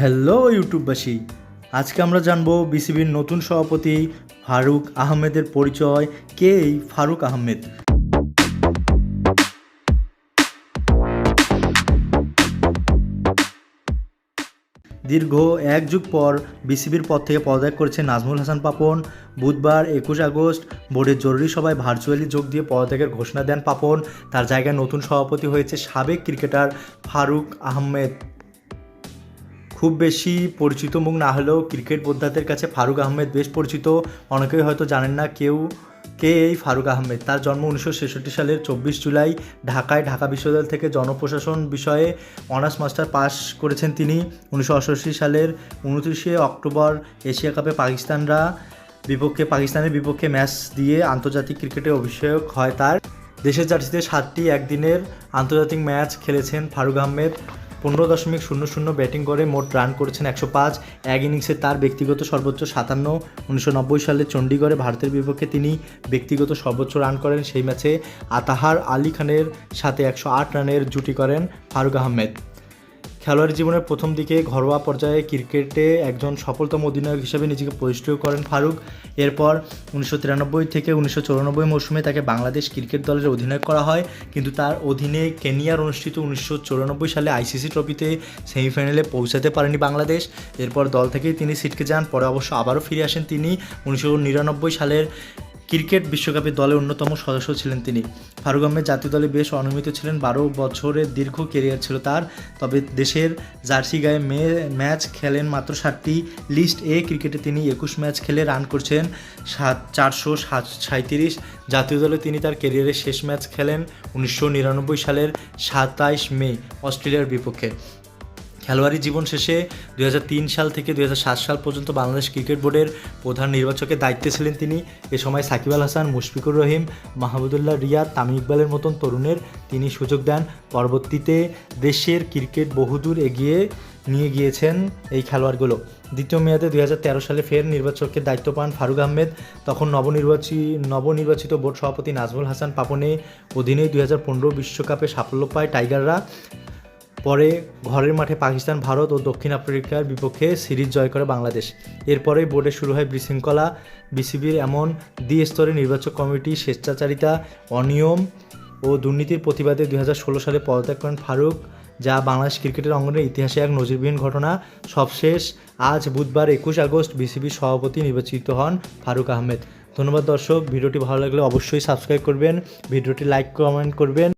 Hello ইউটিউববাসী, আজকে আমরা জানব বিসিবির নতুন সভাপতি ফারুক আহমেদের পরিচয়। কে এই ফারুক আহমেদ? দীর্ঘ এক যুগ পর বিসিবির পদ থেকে পদত্যাগ করেছে নাজমুল হাসান পাপন। বুধবার একুশ আগস্ট বোর্ডের জরুরি সভায় ভার্চুয়ালি যোগ দিয়ে পদত্যাগের ঘোষণা দেন পাপন। তার জায়গায় নতুন সভাপতি হয়েছে সাবেক ক্রিকেটার ফারুক আহমেদ। খুব বেশি পরিচিত মুখ না হলেও ক্রিকেট বোদ্ধাদের কাছে ফারুক আহমেদ বেশ পরিচিত। অনেকেই হয়তো জানেন না কেউ কে এই ফারুক আহমেদ। তার জন্ম উনিশশো ছেষট্টি সালের চব্বিশ জুলাই ঢাকায় ঢাকা বিশ্ববিদ্যালয় থেকে জনপ্রশাসন বিষয়ে অনার্স মাস্টার পাস করেছেন তিনি। উনিশশো অষ্টআশি সালের উনত্রিশে অক্টোবর এশিয়া কাপে পাকিস্তানরা বিপক্ষে, পাকিস্তানের বিপক্ষে ম্যাচ দিয়ে আন্তর্জাতিক ক্রিকেটে অভিষেক হয় তার। দেশের জার্সিতে সাতটি একদিনের আন্তর্জাতিক ম্যাচ খেলেছেন ফারুক আহমেদ। পনেরো দশমিক শূন্য শূন্য ব্যাটিং করে মোট রান করেছেন একশো পাঁচ। এক ইনিংসে তার ব্যক্তিগত সর্বোচ্চ সাতান্ন। উনিশশো নব্বই সালে চণ্ডীগড়ে ভারতের বিপক্ষে তিনি ব্যক্তিগত সর্বোচ্চ রান করেন। সেই ম্যাচে আতাহার আলী খানের সাথে একশো আট রানের জুটি করেন ফারুক আহমেদ। খেলোয়াড়ি জীবনের প্রথম দিকে ঘরোয়া পর্যায়ে ক্রিকেটে একজন সফলতম অধিনায়ক হিসেবে নিজেকে প্রতিষ্ঠিত করেন ফারুক। এরপর উনিশশো তিরানব্বই থেকে উনিশশো মৌসুমে তাকে বাংলাদেশ ক্রিকেট দলের অধিনায়ক করা হয়। কিন্তু তার অধীনে কেনিয়ার অনুষ্ঠিত উনিশশো সালে আইসিসি ট্রফিতে সেমিফাইনালে পৌঁছাতে পারেনি বাংলাদেশ। এরপর দল থেকেই তিনি ছিটকে যান, পরে অবশ্য আবারও ফিরে আসেন তিনি। উনিশশো নিরানব্বই সালের ক্রিকেট বিশ্বকাপের দলের অন্যতম সদস্য ছিলেন তিনি। ফারুক আহমেদ জাতীয় দলে বেশ অনিয়মিত ছিলেন। বারো বছরের দীর্ঘ কেরিয়ার ছিল তার। তবে দেশের জার্সি গায়ে মে, ম্যাচ খেলেন মাত্র সাতটি লিস্ট। এ ক্রিকেটে তিনি একুশ ম্যাচ খেলে রান করছেন সাত, চারশো সাঁত্রিশ জাতীয় দলে তিনি তার কেরিয়ারের শেষ ম্যাচ খেলেন উনিশশো নিরানব্বই সালের সাতাইশ মে, অস্ট্রেলিয়ার বিপক্ষে। খেলোয়াড়ি জীবন শেষে দুই হাজার তিন সাল থেকে দুই হাজার সাত সাল পর্যন্ত বাংলাদেশ ক্রিকেট বোর্ডের প্রধান নির্বাচকের দায়িত্বে ছিলেন তিনি। এ সময় সাকিব আল হাসান, মুশফিকুর রহিম, মাহমুদুল্লাহ রিয়াদ, তামিম ইকবালের মতন তরুণের তিনি সুযোগ দেন। পরবর্তীতে দেশের ক্রিকেট বহুদূর এগিয়ে নিয়ে গিয়েছেন এই খেলোয়াড়গুলো। দ্বিতীয় মেয়াদে দুই হাজার তেরো সালে ফের নির্বাচকের দায়িত্ব পান ফারুক আহমেদ। তখন নবনির্বাচিত নবনির্বাচিত বোর্ড সভাপতি নাজমুল হাসান পাপনে অধীনে দুই বিশ্বকাপে সাফল্য পায় টাইগাররা। পরে ঘরের মাঠে পাকিস্তান, ভারত ও দক্ষিণ আফ্রিকার বিপক্ষে সিরিজ জয় করে বাংলাদেশ। এরপরে বোর্ডে শুরু হয় বিশৃঙ্খলা। বিসিবির এমন দ্বি স্তরে নির্বাচক কমিটি স্বেচ্ছাচারিতা, অনিয়ম ও দুর্নীতির প্রতিবাদে দুই হাজার ষোলো সালে পদত্যাগ করেন ফারুক, যা বাংলাদেশ ক্রিকেটের অঙ্গনের ইতিহাসে এক নজিরবিহীন ঘটনা। সবশেষ, আজ বুধবার একুশ আগস্ট বিসিবির সভাপতি নির্বাচিত হন ফারুক আহমেদ। ধন্যবাদ দর্শক, ভিডিওটি ভালো লাগলে অবশ্যই সাবস্ক্রাইব করবেন। ভিডিওটি লাইক, কমেন্ট করবেন।